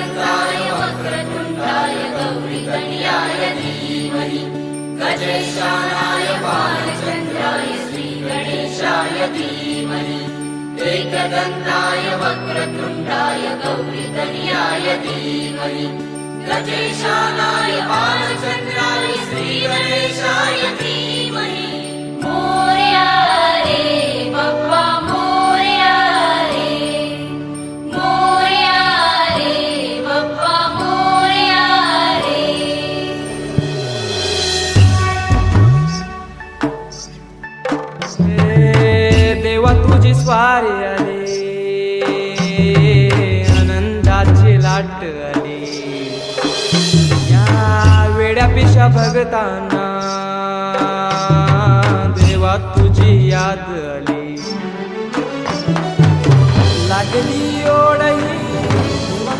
गन्दाय वक्रतुण्डाय गौरीकन्याय धीमहि। गजेशानाय बालचन्द्राय श्रीगणेशाय धीमहि। एकदन्ताय वक्रतुण्डाय गौरीकन्याय धीमहि। गजेशानाय बालचन्द्राय श्रीगणेशाय धीमहि। स्वारी आली आनंदाची लाट आली. या वेड्यापिशा भगताना देवा तुझी याद आली. लागली ओढई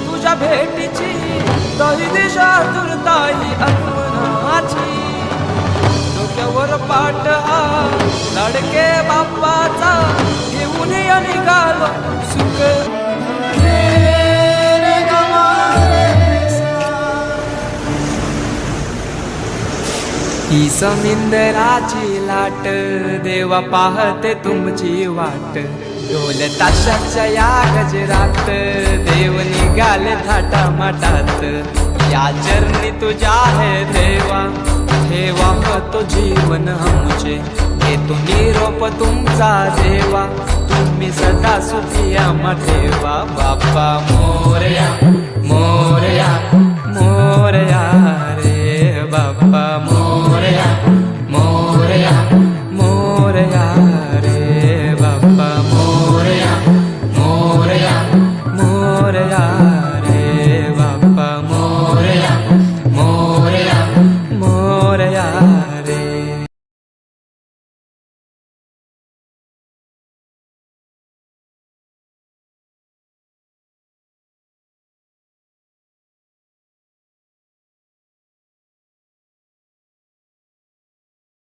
तुझ्या भेटीची तरी दिशा दुर्ताई आत्मनाची ही समिंदराची लाट देवा पाहते तुमची वाट. ढोल ताशाच्या या गजरात देव निघाले थाटा माटात या चरणी तुझ्या आहे देवा ठेवा तो जीवन आमचे. घेतो निरोप तुमचा देवा तुम्ही सदा सुखी आम्हा ठेवा बाप्पा